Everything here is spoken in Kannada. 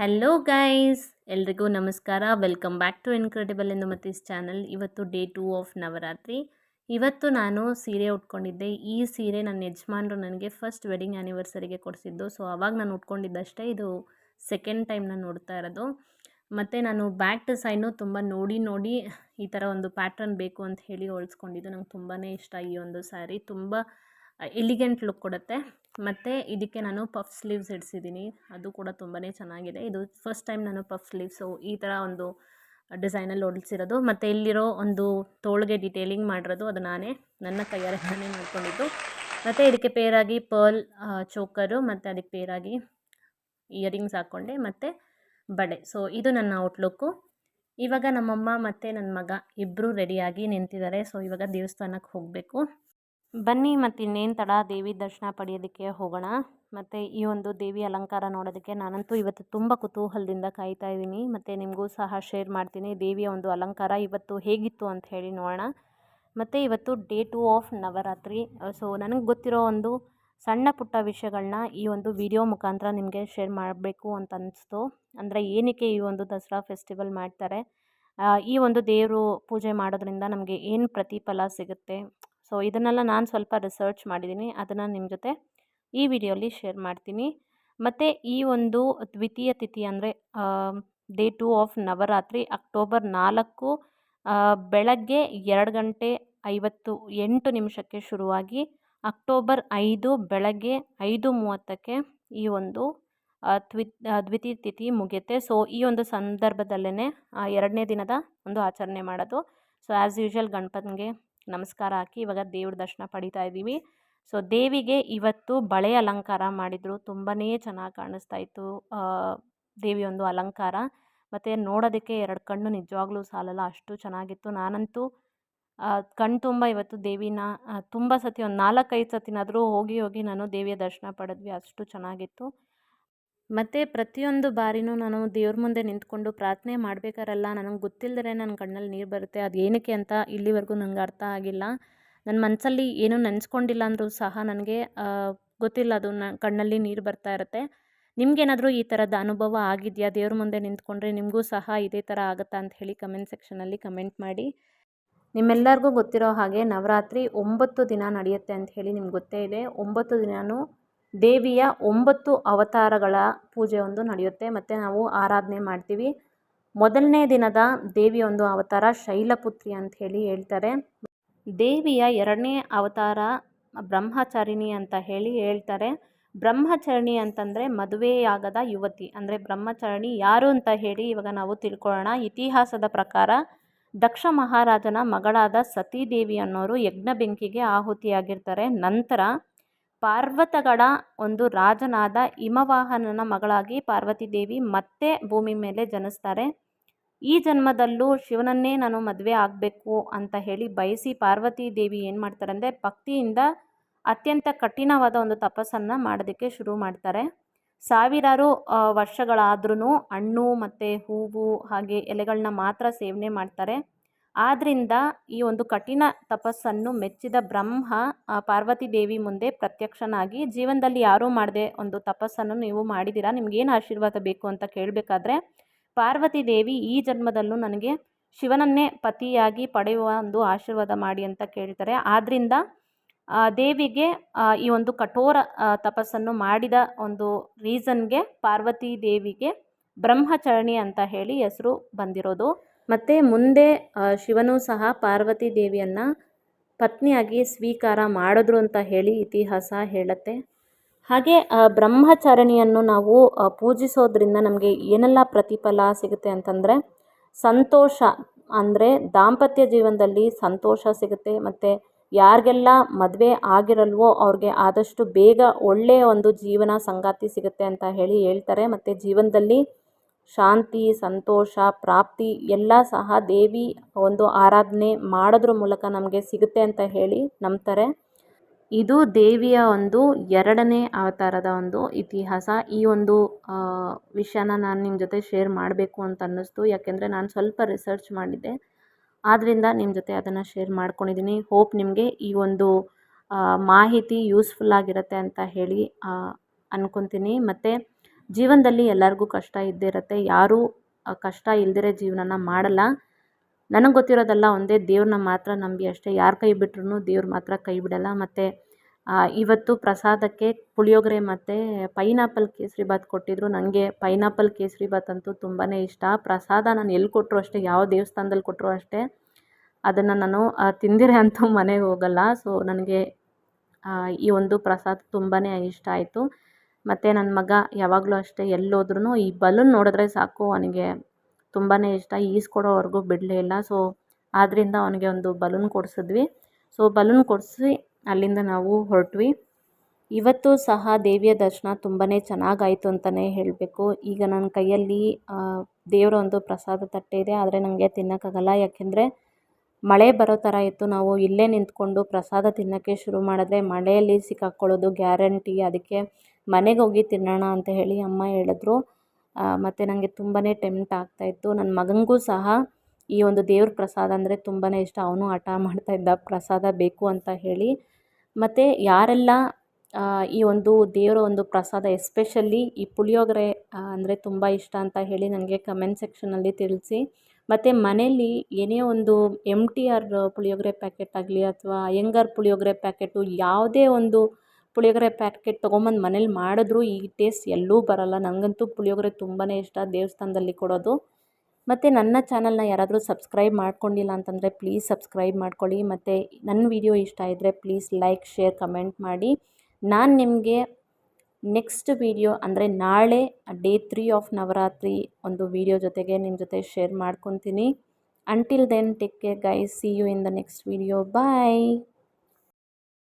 ಹಲೋ ಗೈಸ್ ಎಲ್ರಿಗೂ ನಮಸ್ಕಾರ. ವೆಲ್ಕಮ್ ಬ್ಯಾಕ್ ಟು ಇನ್ಕ್ರೆಡಿಬಲ್ ಎಂದು ಮತ್ತೀಸ್ ಚಾನಲ್ ಇವತ್ತು ಡೇ ಟೂ ಆಫ್ ನವರಾತ್ರಿ. ಇವತ್ತು ನಾನು ಸೀರೆ ಉಟ್ಕೊಂಡಿದ್ದೆ. ಈ ಸೀರೆ ನನ್ನ ಯಜಮಾನರು ನನಗೆ ಫಸ್ಟ್ ವೆಡ್ಡಿಂಗ್ ಆ್ಯನಿವರ್ಸರಿಗೆ ಕೊಡಿಸಿದ್ದು. ಸೊ ಅವಾಗ ನಾನು ಉಟ್ಕೊಂಡಿದ್ದಷ್ಟೇ. ಇದು ಸೆಕೆಂಡ್ ಟೈಮ್ ನಾನು ನೋಡ್ತಾ ಇರೋದು. ಮತ್ತು ನಾನು ಬ್ಯಾಕ್ ಡಿಸೈನು ತುಂಬ ನೋಡಿ ನೋಡಿ ಈ ಥರ ಒಂದು ಪ್ಯಾಟ್ರನ್ ಬೇಕು ಅಂತ ಹೇಳಿ ಹೊಲ್ಸ್ಕೊಂಡಿದ್ದು. ನಂಗೆ ತುಂಬಾ ಇಷ್ಟ ಈ ಒಂದು ಸ್ಯಾರಿ ತುಂಬ ಎಲಿಗೆಂಟ್ ಲುಕ್ ಕೊಡುತ್ತೆ. ಮತ್ತು ಇದಕ್ಕೆ ನಾನು ಪಫ್ ಸ್ಲೀವ್ಸ್ ಇಡ್ಸಿದ್ದೀನಿ. ಅದು ಕೂಡ ತುಂಬಾ ಚೆನ್ನಾಗಿದೆ. ಇದು ಫಸ್ಟ್ ಟೈಮ್ ನಾನು ಪಫ್ ಸ್ಲೀವ್ಸು ಈ ಥರ ಒಂದು ಡಿಸೈನಲ್ಲಿ ಹೊಡಿಸಿರೋದು ಮತ್ತು ಇಲ್ಲಿರೋ ಒಂದು ತೋಳಿಗೆ ಡಿಟೇಲಿಂಗ್ ಮಾಡಿರೋದು, ಅದು ನಾನೇ ನನ್ನ ಕೈಯಾರೆ ನಾನೇ ಮಾಡ್ಕೊಂಡಿದ್ದು ಮತ್ತು ಇದಕ್ಕೆ ಪೇರಾಗಿ ಪರ್ಲ್ ಚೋಕರು ಮತ್ತು ಅದಕ್ಕೆ ಪೇರಾಗಿ ಇಯರಿಂಗ್ಸ್ ಹಾಕ್ಕೊಂಡೆ ಮತ್ತು ಬಡೆ. ಸೊ ಇದು ನನ್ನ ಔಟ್ಲುಕ್ಕು ಇವಾಗ ನಮ್ಮಮ್ಮ ಮತ್ತು ನನ್ನ ಮಗ ಇಬ್ಬರೂ ರೆಡಿಯಾಗಿ ನಿಂತಿದ್ದಾರೆ. ಸೊ ಇವಾಗ ದೇವಸ್ಥಾನಕ್ಕೆ ಹೋಗಬೇಕು. ಬನ್ನಿ ಮತ್ತು ಇನ್ನೇನು ತಡ, ದೇವಿ ದರ್ಶನ ಪಡೆಯೋದಕ್ಕೆ ಹೋಗೋಣ. ಮತ್ತು ಈ ಒಂದು ದೇವಿ ಅಲಂಕಾರ ನೋಡೋದಕ್ಕೆ ನಾನಂತೂ ಇವತ್ತು ತುಂಬ ಕುತೂಹಲದಿಂದ ಕಾಯ್ತಾ ಇದ್ದೀನಿ. ಮತ್ತು ನಿಮಗೂ ಸಹ ಶೇರ್ ಮಾಡ್ತೀನಿ ದೇವಿಯ ಒಂದು ಅಲಂಕಾರ ಇವತ್ತು ಹೇಗಿತ್ತು ಅಂತ ಹೇಳಿ ನೋಡೋಣ. ಮತ್ತು ಇವತ್ತು day two of Navaratri. So ನನಗೆ ಗೊತ್ತಿರೋ ಒಂದು ಸಣ್ಣ ಪುಟ್ಟ ವಿಷಯಗಳನ್ನ ಈ ಒಂದು ವಿಡಿಯೋ ಮುಖಾಂತರ ನಿಮಗೆ ಶೇರ್ ಮಾಡಬೇಕು ಅಂತ ಅನಿಸ್ತು. ಅಂದರೆ ಏನಕ್ಕೆ ಈ ಒಂದು ದಸರಾ ಫೆಸ್ಟಿವಲ್ ಮಾಡ್ತಾರೆ? ಈ ಒಂದು ದೇವರು ಪೂಜೆ ಮಾಡೋದ್ರಿಂದ ನಮಗೆ ಏನು ಪ್ರತಿಫಲ ಸಿಗುತ್ತೆ? ಸೊ, ಇದನ್ನೆಲ್ಲ ನಾನು ಸ್ವಲ್ಪ ರಿಸರ್ಚ್ ಮಾಡಿದ್ದೀನಿ ಅದನ್ನು ನಿಮ್ಮ ಜೊತೆ ಈ ವಿಡಿಯೋಲಿ ಶೇರ್ ಮಾಡ್ತೀನಿ. ಮತ್ತು ಈ ಒಂದು ದ್ವಿತೀಯ ತಿಥಿ ಅಂದರೆ day two of Navaratri October ನಾಲ್ಕು ಬೆಳಗ್ಗೆ ಎರಡು ಗಂಟೆ ಐವತ್ತು ಎಂಟು ನಿಮಿಷಕ್ಕೆ ಶುರುವಾಗಿ ಅಕ್ಟೋಬರ್ ಐದು ಬೆಳಗ್ಗೆ ಐದು ಮೂವತ್ತಕ್ಕೆ ಈ ಒಂದು ದ್ವಿ ದ್ವಿತೀಯ ತಿಥಿ ಮುಗಿಯುತ್ತೆ. ಸೊ, ಈ ಒಂದು ಸಂದರ್ಭದಲ್ಲೇ ಎರಡನೇ ದಿನದ ಒಂದು ಆಚರಣೆ ಮಾಡೋದು. ಸೊ ಆ್ಯಸ್ ಯೂಶ್ವಲ್ ಗಣಪತಿಗೆ ನಮಸ್ಕಾರ ಹಾಕಿ ಇವಾಗ ದೇವ್ರ ದರ್ಶನ ಪಡಿತಾ ಇದ್ದೀವಿ. ಸೊ ದೇವಿಗೆ ಇವತ್ತು ಬಳೆ ಅಲಂಕಾರ ಮಾಡಿದರು. ತುಂಬಾ ಚೆನ್ನಾಗಿ ಕಾಣಿಸ್ತಾ ಇತ್ತು. ದೇವಿ ಒಂದು ಅಲಂಕಾರ. ಮತ್ತು ನೋಡೋದಕ್ಕೆ ಎರಡು ಕಣ್ಣು ನಿಜವಾಗ್ಲೂ ಸಾಲಲ್ಲ, ಅಷ್ಟು ಚೆನ್ನಾಗಿತ್ತು. ನಾನಂತೂ ಕಣ್ಣು ತುಂಬ ಇವತ್ತು ದೇವಿನ ತುಂಬ ಸತಿ ಒಂದು ನಾಲ್ಕೈದು ಸತಿನಾದರೂ ಹೋಗಿ ಹೋಗಿ ನಾನು ದೇವಿಯ ದರ್ಶನ ಪಡೆದ್ವಿ. ಅಷ್ಟು ಚೆನ್ನಾಗಿತ್ತು. ಮತ್ತು ಪ್ರತಿಯೊಂದು ಬಾರಿನೂ ನಾನು ದೇವ್ರ ಮುಂದೆ ನಿಂತ್ಕೊಂಡು ಪ್ರಾರ್ಥನೆ ಮಾಡಬೇಕಾರೆಲ್ಲ, ನನಗೆ ಗೊತ್ತಿಲ್ಲದೇ ನನ್ನ ಕಣ್ಣಲ್ಲಿ ನೀರು ಬರುತ್ತೆ, ಅದು ಏನಕ್ಕೆ ಅಂತ ಇಲ್ಲಿವರೆಗೂ ನನಗೆ ಅರ್ಥ ಆಗಿಲ್ಲ. ನನ್ನ ಮನಸ್ಸಲ್ಲಿ ಏನೂ ನೆನೆಸ್ಕೊಂಡಿಲ್ಲ ಅಂದರೂ ಸಹ ನನಗೆ ಗೊತ್ತಿಲ್ಲ ಅದು ನ, ಕಣ್ಣಲ್ಲಿ ನೀರು ಬರ್ತಾ ಇರುತ್ತೆ. ನಿಮಗೇನಾದರೂ ಈ ಥರದ ಅನುಭವ ಆಗಿದೆಯಾ? ದೇವ್ರ ಮುಂದೆ ನಿಂತ್ಕೊಂಡ್ರೆ ನಿಮಗೂ ಸಹ ಇದೇ ಥರ ಆಗುತ್ತಾ ಅಂತ ಹೇಳಿ ಕಮೆಂಟ್ ಸೆಕ್ಷನಲ್ಲಿ ಕಮೆಂಟ್ ಮಾಡಿ. ನಿಮ್ಮೆಲ್ಲರಿಗೂ ಗೊತ್ತಿರೋ ಹಾಗೆ ನವರಾತ್ರಿ ಒಂಬತ್ತು ದಿನ ನಡೆಯುತ್ತೆ ಅಂತ ಹೇಳಿ ನಿಮ್ಗೆ ಗೊತ್ತೇ ಇದೆ. ಒಂಬತ್ತು ದಿನವೂ ದೇವಿಯ ಒಂಬತ್ತು ಅವತಾರಗಳ ಪೂಜೆ ಒಂದು ನಡೆಯುತ್ತೆ. ಮತ್ತು ನಾವು ಆರಾಧನೆ ಮಾಡ್ತೀವಿ. ಮೊದಲನೇ ದಿನದ ದೇವಿಯ ಒಂದು ಅವತಾರ ಶೈಲಪುತ್ರಿ ಅಂತ ಹೇಳಿ ಹೇಳ್ತಾರೆ. ದೇವಿಯ ಎರಡನೇ ಅವತಾರ ಬ್ರಹ್ಮಚಾರಿಣಿ ಅಂತ ಹೇಳಿ ಹೇಳ್ತಾರೆ. ಬ್ರಹ್ಮಚರಣಿ ಅಂತಂದರೆ ಮದುವೆಯಾಗದ ಯುವತಿ, ಅಂದರೆ ಬ್ರಹ್ಮಚರಣಿ ಯಾರು ಅಂತ ಹೇಳಿ ಇವಾಗ ನಾವು ತಿಳ್ಕೊಳ್ಳೋಣ. ಇತಿಹಾಸದ ಪ್ರಕಾರ ದಕ್ಷ ಮಹಾರಾಜನ ಮಗಳಾದ ಸತೀದೇವಿ ಅನ್ನೋರು ಯಜ್ಞ ಬೆಂಕಿಗೆ ಆಹುತಿಯಾಗಿರ್ತಾರೆ. ನಂತರ ಪಾರ್ವತಗಡ ಒಂದು ರಾಜನಾದ ಹಿಮವಾಹನನ ಮಗಳಾಗಿ ಪಾರ್ವತಿ ದೇವಿ ಮತ್ತೆ ಭೂಮಿ ಮೇಲೆ ಜನಿಸ್ತಾರೆ. ಈ ಜನ್ಮದಲ್ಲೂ ಶಿವನನ್ನೇ ನಾನು ಮದುವೆ ಆಗಬೇಕು ಅಂತ ಹೇಳಿ ಬಯಸಿ ಪಾರ್ವತಿ ದೇವಿ ಏನು ಮಾಡ್ತಾರೆ ಅಂದರೆ ಭಕ್ತಿಯಿಂದ ಅತ್ಯಂತ ಕಠಿಣವಾದ ಒಂದು ತಪಸ್ಸನ್ನು ಮಾಡೋದಕ್ಕೆ ಶುರು ಮಾಡ್ತಾರೆ. ಸಾವಿರಾರು ವರ್ಷಗಳಾದ್ರೂ ಹಣ್ಣು ಮತ್ತು ಹೂವು ಹಾಗೆ ಎಲೆಗಳನ್ನ ಮಾತ್ರ ಸೇವನೆ ಮಾಡ್ತಾರೆ. ಆದ್ದರಿಂದ ಈ ಒಂದು ಕಠಿಣ ತಪಸ್ಸನ್ನು ಮೆಚ್ಚಿದ ಬ್ರಹ್ಮ ಪಾರ್ವತಿ ದೇವಿ ಮುಂದೆ ಪ್ರತ್ಯಕ್ಷನಾಗಿ ಜೀವನದಲ್ಲಿ ಯಾರೂ ಮಾಡದೆ ಒಂದು ತಪಸ್ಸನ್ನು ನೀವು ಮಾಡಿದ್ದೀರಾ? ನಿಮಗೇನು ಆಶೀರ್ವಾದ ಬೇಕು ಅಂತ ಕೇಳಬೇಕಾದ್ರೆ, ಪಾರ್ವತಿ ದೇವಿ ಈ ಜನ್ಮದಲ್ಲೂ ನನಗೆ ಶಿವನನ್ನೇ ಪತಿಯಾಗಿ ಪಡೆಯುವ ಒಂದು ಆಶೀರ್ವಾದ ಮಾಡಿ ಅಂತ ಕೇಳ್ತಾರೆ. ಆದ್ದರಿಂದ ದೇವಿಗೆ ಈ ಒಂದು ಕಠೋರ ತಪಸ್ಸನ್ನು ಮಾಡಿದ ಒಂದು ರೀಸನ್ಗೆ ಪಾರ್ವತಿ ದೇವಿಗೆ ಬ್ರಹ್ಮಚರಣಿ ಅಂತ ಹೇಳಿ ಹೆಸರು ಬಂದಿರೋದು. ಮತ್ತು ಮುಂದೆ ಶಿವನು ಸಹ ಪಾರ್ವತಿ ದೇವಿಯನ್ನು ಪತ್ನಿಯಾಗಿ ಸ್ವೀಕಾರ ಮಾಡಿದ್ರು ಅಂತ ಹೇಳಿ ಇತಿಹಾಸ ಹೇಳುತ್ತೆ. ಹಾಗೆ ಬ್ರಹ್ಮಚರಣಿಯನ್ನು ನಾವು ಪೂಜಿಸೋದ್ರಿಂದ ನಮಗೆ ಏನೆಲ್ಲ ಪ್ರತಿಫಲ ಸಿಗುತ್ತೆ ಅಂತಂದರೆ, ಸಂತೋಷ ಅಂದರೆ ದಾಂಪತ್ಯ ಜೀವನದಲ್ಲಿ ಸಂತೋಷ ಸಿಗುತ್ತೆ, ಮತ್ತು ಯಾರಿಗೆಲ್ಲ ಮದುವೆ ಆಗಿರಲ್ವೋ ಅವ್ರಿಗೆ ಆದಷ್ಟು ಬೇಗ ಒಳ್ಳೆಯ ಒಂದು ಜೀವನ ಸಂಗಾತಿ ಸಿಗುತ್ತೆ ಅಂತ ಹೇಳಿ ಹೇಳ್ತಾರೆ. ಮತ್ತು ಜೀವನದಲ್ಲಿ ಶಾಂತಿ, ಸಂತೋಷ, ಪ್ರಾಪ್ತಿ ಎಲ್ಲ ಸಹ ದೇವಿ ಒಂದು ಆರಾಧನೆ ಮಾಡೋದ್ರ ಮೂಲಕ ನಮಗೆ ಸಿಗುತ್ತೆ ಅಂತ ಹೇಳಿ ನಂಬ್ತಾರೆ. ಇದು ದೇವಿಯ ಒಂದು ಎರಡನೇ ಅವತಾರದ ಒಂದು ಇತಿಹಾಸ. ಈ ಒಂದು ವಿಷಯನ ನಾನು ನಿಮ್ಮ ಜೊತೆ ಶೇರ್ ಮಾಡಬೇಕು ಅಂತ ಅನ್ನಿಸ್ತು. ಯಾಕೆಂದರೆ ನಾನು ಸ್ವಲ್ಪ ರಿಸರ್ಚ್ ಮಾಡಿದ್ದೆ. ಆದ್ದರಿಂದ ನಿಮ್ಮ ಜೊತೆ ಅದನ್ನು ಶೇರ್ ಮಾಡ್ಕೊಂಡಿದ್ದೀನಿ ಹೋಪ್ ನಿಮಗೆ ಈ ಒಂದು ಮಾಹಿತಿ ಯೂಸ್ಫುಲ್ ಆಗಿರುತ್ತೆ ಅಂತ ಹೇಳಿ ಅಂದ್ಕೊತೀನಿ ಮತ್ತು ಜೀವನದಲ್ಲಿ ಎಲ್ಲರಿಗೂ ಕಷ್ಟ ಇದ್ದೇ ಇರುತ್ತೆ. ಯಾರೂ ಕಷ್ಟ ಇಲ್ದಿರೋ ಜೀವನನ ಮಾಡಲ್ಲ. ನನಗೆ ಗೊತ್ತಿರೋದಲ್ಲ ಒಂದೇ, ದೇವ್ರನ್ನ ಮಾತ್ರ ನಂಬಿ ಅಷ್ಟೇ. ಯಾರ ಕೈ ಬಿಟ್ರೂ ದೇವ್ರ ಮಾತ್ರ ಕೈ ಬಿಡಲ್ಲ. ಮತ್ತು ಇವತ್ತು ಪ್ರಸಾದಕ್ಕೆ ಪುಳಿಯೋಗರೆ ಮತ್ತು ಪೈನಾಪಲ್ ಕೇಸರಿಬಾತ್ ಕೊಟ್ಟಿದ್ದರು ನನಗೆ ಪೈನಾಪಲ್ ಕೇಸರಿಬಾತ್ ಅಂತೂ ತುಂಬಾ ಇಷ್ಟ. ಪ್ರಸಾದ ನಾನು ಎಲ್ಲಿ ಕೊಟ್ಟರು ಅಷ್ಟೇ, ಯಾವ ದೇವಸ್ಥಾನದಲ್ಲಿ ಕೊಟ್ಟರು ಅಷ್ಟೇ, ಅದನ್ನು ನಾನು ತಿಂದಿರೆ ಅಂತೂ ಮನೆಗೆ ಹೋಗಲ್ಲ. ಸೊ, ನನಗೆ ಈ ಒಂದು ಪ್ರಸಾದ ತುಂಬಾ ಇಷ್ಟ ಆಯಿತು. ಮತ್ತು ನನ್ನ ಮಗ ಯಾವಾಗಲೂ ಅಷ್ಟೇ ಎಲ್ಲೋದ್ರೂ ಈ ಬಲೂನ್ ನೋಡಿದ್ರೆ ಸಾಕು, ಅವನಿಗೆ ತುಂಬಾ ಇಷ್ಟ. ಈಸ್ಕೊಡೋವರೆಗೂ ಬಿಡಲೇ ಇಲ್ಲ. ಸೊ ಆದ್ದರಿಂದ ಅವನಿಗೆ ಒಂದು ಬಲೂನ್ ಕೊಡಿಸಿದ್ವಿ. ಸೊ ಬಲೂನ್ ಕೊಡಿಸಿ ಅಲ್ಲಿಂದ ನಾವು ಹೊರಟ್ವಿ. ಇವತ್ತು ಸಹ ದೇವಿಯ ದರ್ಶನ ತುಂಬಾ ಚೆನ್ನಾಗಾಯಿತು ಅಂತಲೇ ಹೇಳಬೇಕು. ಈಗ ನನ್ನ ಕೈಯಲ್ಲಿ ದೇವರ ಒಂದು ಪ್ರಸಾದ ತಟ್ಟೆ ಇದೆ. ಆದರೆ ನನಗೆ ತಿನ್ನೋಕ್ಕಾಗಲ್ಲ. ಯಾಕೆಂದರೆ ಮಳೆ ಬರೋ ಥರ ಇತ್ತು. ನಾವು ಇಲ್ಲೇ ನಿಂತ್ಕೊಂಡು ಪ್ರಸಾದ ತಿನ್ನೋಕ್ಕೆ ಶುರು ಮಾಡಿದ್ರೆ ಮಳೆಯಲ್ಲಿ ಸಿಕ್ಕಾಕ್ಕೊಳ್ಳೋದು ಗ್ಯಾರಂಟಿ. ಅದಕ್ಕೆ ಮನೆಗೆ ಹೋಗಿ ತಿನ್ನೋಣ ಅಂತ ಹೇಳಿ ಅಮ್ಮ ಹೇಳಿದ್ರು. ಮತ್ತು ನನಗೆ ತುಂಬಾ ಟೆಂಪ್ಟ್ ಆಗ್ತಾಯಿತ್ತು ನನ್ನ ಮಗನಿಗೂ ಸಹ ಈ ಒಂದು ದೇವ್ರ ಪ್ರಸಾದ ಅಂದರೆ ತುಂಬಾ ಇಷ್ಟ. ಅವನು ಹಠ ಮಾಡ್ತಾಯಿದ್ದ ಪ್ರಸಾದ ಬೇಕು ಅಂತ ಹೇಳಿ. ಮತ್ತು ಯಾರೆಲ್ಲ ಈ ಒಂದು ದೇವರ ಒಂದು ಪ್ರಸಾದ, ಎಸ್ಪೆಷಲಿ ಈ ಪುಳಿಯೋಗರೆ ಅಂದರೆ ತುಂಬ ಇಷ್ಟ ಅಂತ ಹೇಳಿ ನನಗೆ ಕಮೆಂಟ್ ಸೆಕ್ಷನಲ್ಲಿ ತಿಳಿಸಿ. ಮತ್ತು ಮನೆಯಲ್ಲಿ ಏನೇ ಒಂದು M T R puliyogare packet ಆಗಲಿ ಅಥವಾ ಅಯ್ಯಂಗಾರ್ ಪುಳಿಯೋಗರೆ ಪ್ಯಾಕೆಟು, ಯಾವುದೇ ಒಂದು ಪುಳಿಯೋಗರೆ ಪ್ಯಾಕೆಟ್ ತೊಗೊಂಬಂದು ಮನೇಲಿ ಮಾಡಿದ್ರು ಈ ಟೇಸ್ಟ್ ಎಲ್ಲೂ ಬರೋಲ್ಲ. ನನಗಂತೂ ಪುಳಿಯೋಗರೆ ತುಂಬಾ ಇಷ್ಟ. ದೇವಸ್ಥಾನದಲ್ಲಿ ಕೊಡೋದು. ಮತ್ತು ನನ್ನ ಚಾನಲ್ನ ಯಾರಾದರೂ ಸಬ್ಸ್ಕ್ರೈಬ್ ಮಾಡ್ಕೊಂಡಿಲ್ಲ ಅಂತಂದರೆ ಪ್ಲೀಸ್ ಸಬ್ಸ್ಕ್ರೈಬ್ ಮಾಡ್ಕೊಳ್ಳಿ. ಮತ್ತು ನನ್ನ ವಿಡಿಯೋ ಇಷ್ಟ ಇದ್ದರೆ ಪ್ಲೀಸ್ ಲೈಕ್ ಶೇರ್ ಕಮೆಂಟ್ ಮಾಡಿ. ನಾನು ನಿಮಗೆ ನೆಕ್ಸ್ಟ್ ವಿಡಿಯೋ ಅಂದರೆ ನಾಳೆ ಡೇ ತ್ರೀ ಆಫ್ ನವರಾತ್ರಿ ಒಂದು ವಿಡಿಯೋ ಜೊತೆಗೆ ನಿಮ್ಮ ಜೊತೆ ಶೇರ್ ಮಾಡ್ಕೊತೀನಿ. Until then take care guys see you in the next video bye